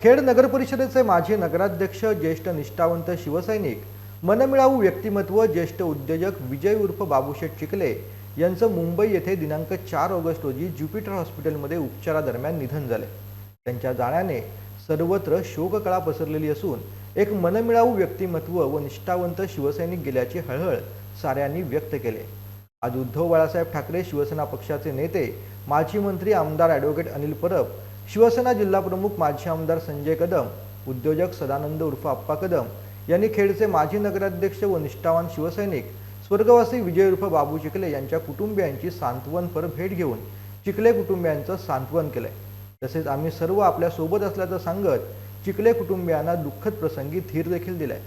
खेड नगर परिषदेचे माजी नगराध्यक्ष ज्येष्ठ निष्ठावंत शिवसैनिक मनमिळावू व्यक्तिमत्व ज्येष्ठ उद्योजक विजय उर्फ बाबूशेठ चिखले यांचं मुंबई येथे दिनांक चार ऑगस्ट रोजी ज्युपिटर हॉस्पिटलमध्ये उपचारादरम्यान निधन झाले. त्यांच्या जाण्याने सर्वत्र शोककळा पसरलेली असून एक मनमिळावू व्यक्तिमत्व व निष्ठावंत शिवसैनिक गेल्याची हळहळ साऱ्यांनी व्यक्त केले. आज उद्धव बाळासाहेब ठाकरे शिवसेना पक्षाचे नेते माजी मंत्री आमदार ॲडव्होकेट अनिल परब शिवसेना जिल्हाप्रमुख माजी आमदार संजय कदम उद्योजक सदानंद उर्फ आप्पा कदम यांनी खेडचे माजी नगराध्यक्ष व निष्ठावान शिवसैनिक स्वर्गवासी विजय उर्फ बाबू चिखले यांच्या कुटुंबियांची सांत्वनपर भेट घेऊन चिखले कुटुंबियांचं सांत्वन केलंय तसेच आम्ही सर्व आपल्यासोबत असल्याचं सांगत चिखले कुटुंबियांना दुःखद प्रसंगी धीर देखील दिलाय